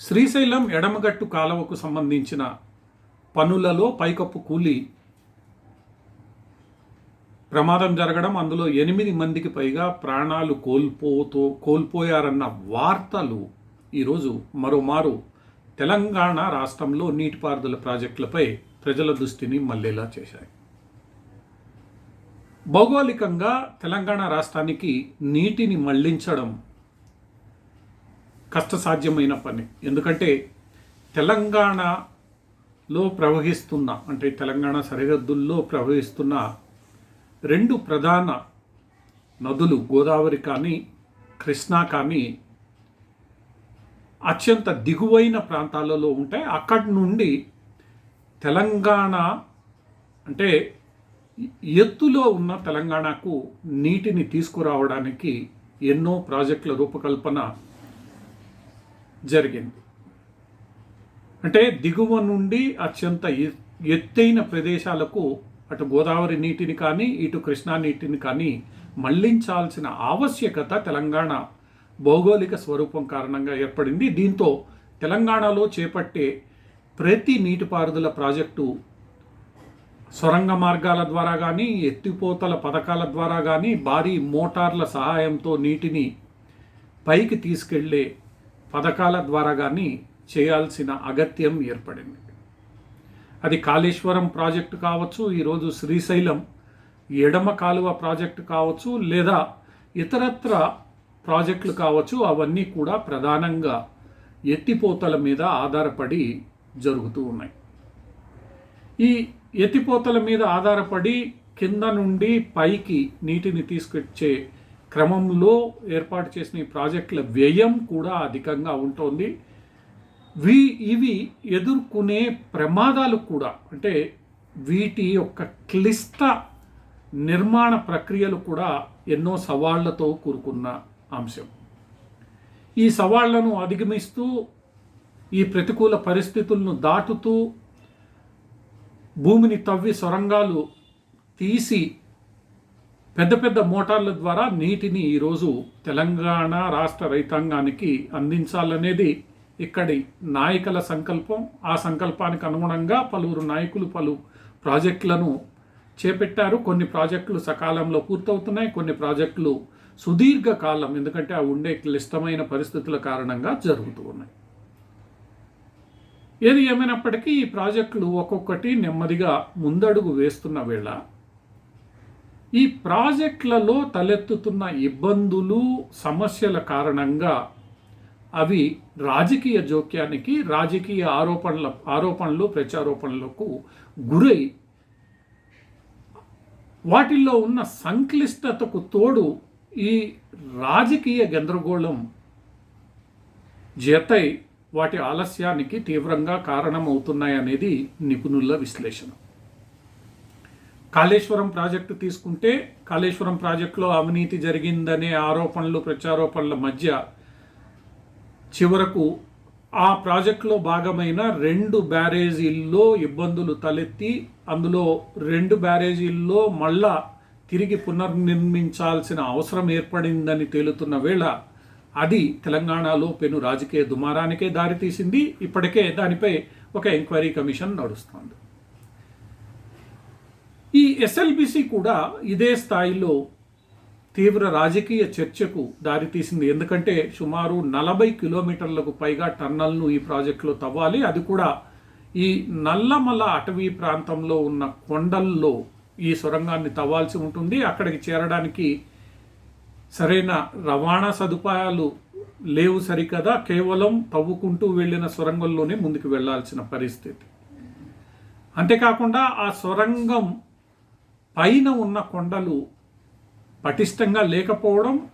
శ్రీశైలం ఎడమగట్టు కాలువకు సంబంధించిన పనులలో పైకప్పు కూలి ప్రమాదం జరగడం అందులో ఎనిమిది మందికి పైగా ప్రాణాలు కోల్పోతూ కోల్పోయారన్న వార్తలు ఈరోజు మరోమారు తెలంగాణ రాష్ట్రంలో నీటిపారుదల ప్రాజెక్టులపై ప్రజల దృష్టిని మళ్ళేలా చేశాయి. భౌగోళికంగా తెలంగాణ రాష్ట్రానికి నీటిని మళ్ళించడం కష్టసాధ్యమైన పని ఎందుకంటే తెలంగాణలో ప్రవహిస్తున్న అంటే తెలంగాణ సరిహద్దుల్లో ప్రవహిస్తున్న రెండు ప్రధాన నదులు గోదావరి కానీ కృష్ణా కానీ అత్యంత దిగువైన ప్రాంతాలలో ఉంటాయి. అక్కడి నుండి తెలంగాణ అంటే ఎత్తులో ఉన్న తెలంగాణకు నీటిని తీసుకురావడానికి ఎన్నో ప్రాజెక్టుల రూపకల్పన జరిగింది. అంటే దిగువ నుండి అత్యంత ఎత్తైన ప్రదేశాలకు అటు గోదావరి నీటిని కానీ ఇటు కృష్ణా నీటిని కానీ మళ్ళించాల్సిన ఆవశ్యకత తెలంగాణ భౌగోళిక స్వరూపం కారణంగా ఏర్పడింది. దీంతో తెలంగాణలో చేపట్టే ప్రతి నీటిపారుదల ప్రాజెక్టు సొరంగ మార్గాల ద్వారా కానీ ఎత్తిపోతల పథకాల ద్వారా కానీ భారీ మోటార్ల సహాయంతో నీటిని పైకి తీసుకెళ్ళే పథకాల ద్వారా కానీ చేయాల్సిన అగత్యం ఏర్పడింది. అది కాళేశ్వరం ప్రాజెక్టు కావచ్చు ఈరోజు శ్రీశైలం ఎడమ కాలువ ప్రాజెక్టు కావచ్చు లేదా ఇతరత్ర ప్రాజెక్టులు కావచ్చు అవన్నీ కూడా ప్రధానంగా ఎత్తిపోతల మీద ఆధారపడి జరుగుతూ ఉన్నాయి. ఈ ఎత్తిపోతల మీద ఆధారపడి కింద నుండి పైకి నీటిని తీసుకొచ్చే క్రమంలో ఏర్పాటు చేసిన ఈ ప్రాజెక్టుల వ్యయం కూడా అధికంగా ఉంటుంది. వీ ఇవి ఎదుర్కొనే ప్రమాదాలు కూడా అంటే వీటి యొక్క క్లిష్ట నిర్మాణ ప్రక్రియలు కూడా ఎన్నో సవాళ్ళతో కూరుకున్న అంశం. ఈ సవాళ్ళను అధిగమిస్తూ ఈ ప్రతికూల పరిస్థితులను దాటుతూ భూమిని తవ్వి సొరంగాలు తీసి పెద్ద పెద్ద మోటార్ల ద్వారా నీటిని ఈరోజు తెలంగాణ రాష్ట్ర రైతాంగానికి అందించాలనేది ఇక్కడి నాయకుల సంకల్పం. ఆ సంకల్పానికి అనుగుణంగా పలువురు నాయకులు పలు ప్రాజెక్టులను చేపట్టారు. కొన్ని ప్రాజెక్టులు సకాలంలో పూర్తవుతున్నాయి కొన్ని ప్రాజెక్టులు సుదీర్ఘ కాలం ఎందుకంటే అవి ఉండే క్లిష్టమైన పరిస్థితుల కారణంగా జరుగుతూ ఉన్నాయి. ఏది ఏమైనప్పటికీ ఈ ప్రాజెక్టులు ఒక్కొక్కటి నెమ్మదిగా ముందడుగు వేస్తున్న వేళ ఈ ప్రాజెక్టులలో తలెత్తుతున్న ఇబ్బందులు సమస్యల కారణంగా అవి రాజకీయ జోక్యానికి రాజకీయ ఆరోపణల ఆరోపణలు ప్రత్యారోపణలకు గురై వాటిల్లో ఉన్న సంక్లిష్టతకు తోడు ఈ రాజకీయ గందరగోళం జతై వాటి ఆలస్యానికి తీవ్రంగా కారణమవుతున్నాయనేది నిపుణుల విశ్లేషణ. కాళేశ్వరం ప్రాజెక్టు తీసుకుంటే కాళేశ్వరం ప్రాజెక్టులో అవినీతి జరిగిందనే ఆరోపణలు ప్రత్యారోపణల మధ్య చివరకు ఆ ప్రాజెక్టులో భాగమైన రెండు బ్యారేజీల్లో ఇబ్బందులు తలెత్తి అందులో రెండు బ్యారేజీల్లో మళ్ళా తిరిగి పునర్నిర్మించాల్సిన అవసరం ఏర్పడిందని తేలుతున్న వేళ అది తెలంగాణలో పెను రాజకీయ దుమారానికే దారితీసింది. ఇప్పటికే దానిపై ఒక ఎంక్వైరీ కమిషన్ నడుస్తోంది. ఈ ఎస్ఎల్బిసి కూడా ఇదే స్థాయిలో తీవ్ర రాజకీయ చర్చకు దారితీసింది. ఎందుకంటే సుమారు నలభై కిలోమీటర్లకు పైగా టన్నల్ను ఈ ప్రాజెక్టులో తవ్వాలి. అది కూడా ఈ నల్లమల అటవీ ప్రాంతంలో ఉన్న కొండల్లో ఈ సొరంగాన్ని తవ్వాల్సి ఉంటుంది. అక్కడికి చేరడానికి సరైన రవాణా సదుపాయాలు లేవు సరికదా. కేవలం తవ్వుకుంటూ వెళ్ళిన సొరంగంలోనే ముందుకు వెళ్ళాల్సిన పరిస్థితి. అంతేకాకుండా ఆ సొరంగం పైన ఉన్న కొండలు పటిష్టంగా లేకపోవడం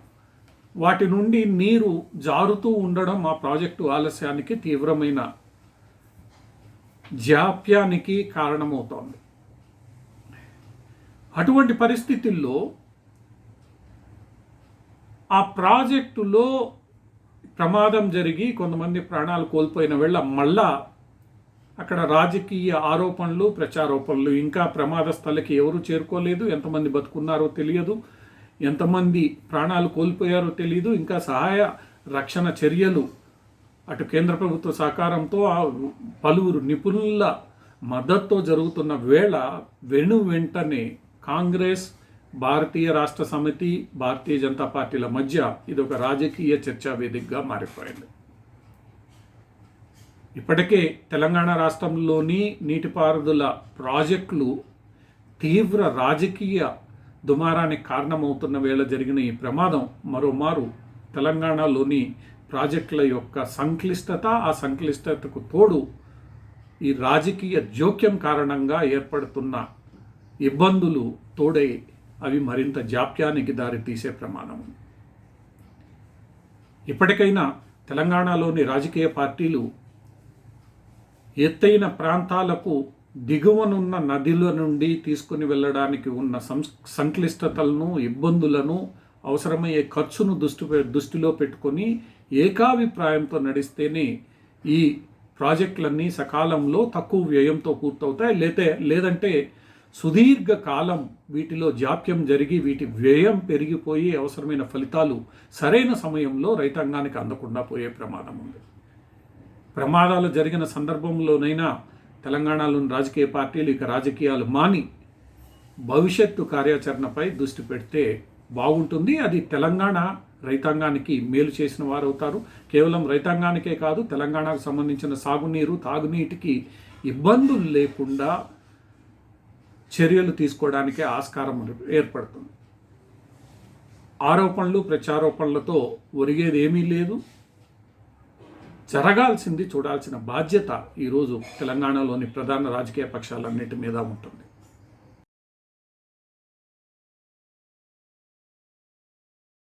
వాటి నుండి నీరు జారుతూ ఉండడం ఆ ప్రాజెక్టు ఆలస్యానికి తీవ్రమైన జాప్యానికి కారణమవుతోంది. అటువంటి పరిస్థితుల్లో ఆ ప్రాజెక్టులో ప్రమాదం జరిగి కొంతమంది ప్రాణాలు కోల్పోయిన వేళ మళ్ళా అక్కడ రాజకీయ ఆరోపణలు ప్రచారోపణలు. ఇంకా ప్రమాద స్థలకి ఎవరు చేరుకోలేదు ఎంతమంది బతుకున్నారో తెలియదు ఎంతమంది ప్రాణాలు కోల్పోయారో తెలియదు. ఇంకా సహాయ రక్షణ చర్యలు అటు కేంద్ర ప్రభుత్వ సహకారంతో ఆ పలువురు నిపుణుల మద్దతుతో జరుగుతున్న వేళ వెను వెంటనే కాంగ్రెస్ భారతీయ రాష్ట్ర సమితి భారతీయ జనతా పార్టీల మధ్య ఇది ఒక రాజకీయ చర్చా వేదికగా మారిపోయింది. ఇప్పటికే తెలంగాణ రాష్ట్రంలోని నీటిపారుదల ప్రాజెక్టులు తీవ్ర రాజకీయ దుమారానికి కారణమవుతున్న వేళ జరిగిన ఈ ప్రమాదం మరోమారు తెలంగాణలోని ప్రాజెక్టుల యొక్క సంక్లిష్టత ఆ సంక్లిష్టతకు తోడు ఈ రాజకీయ జోక్యం కారణంగా ఏర్పడుతున్న ఇబ్బందులు తోడై అవి మరింత జాప్యానికి దారితీసే ప్రమాదం. ఇప్పటికైనా తెలంగాణలోని రాజకీయ పార్టీలు ఎత్తైన ప్రాంతాలకు దిగువనున్న నదుల నుండి తీసుకుని వెళ్ళడానికి ఉన్న సంక్లిష్టతలను ఇబ్బందులను అవసరమయ్యే ఖర్చును దృష్టి దృష్టిలో పెట్టుకొని ఏకాభిప్రాయంతో నడిస్తేనే ఈ ప్రాజెక్టులన్నీ సకాలంలో తక్కువ వ్యయంతో పూర్తవుతాయి. లేతే లేదంటే సుదీర్ఘ కాలం వీటిలో జాప్యం జరిగి వీటి వ్యయం పెరిగిపోయి అవసరమైన ఫలితాలు సరైన సమయంలో రైతాంగానికి అందకుండా పోయే ప్రమాదం ఉంది. ప్రమాదాలు జరిగిన సందర్భంలోనైనా తెలంగాణలోని రాజకీయ పార్టీలు ఇక రాజకీయాలు మాని భవిష్యత్తు కార్యాచరణపై దృష్టి పెడితే బాగుంటుంది. అది తెలంగాణ రైతాంగానికి మేలు చేసిన వారు అవుతారు కేవలం రైతాంగానికే కాదు తెలంగాణకు సంబంధించిన సాగునీరు తాగునీటికి ఇబ్బందులు లేకుండా చర్యలు తీసుకోవడానికి ఆస్కారం ఏర్పడుతుంది. ఆరోపణలు ప్రత్యారోపణలతో ఒరిగేది ఏమీ లేదు. జరగాల్సింది చూడాల్సిన బాధ్యత ఈరోజు తెలంగాణలోని ప్రధాన రాజకీయ పక్షాలన్నిటి మీద ఉంటుంది.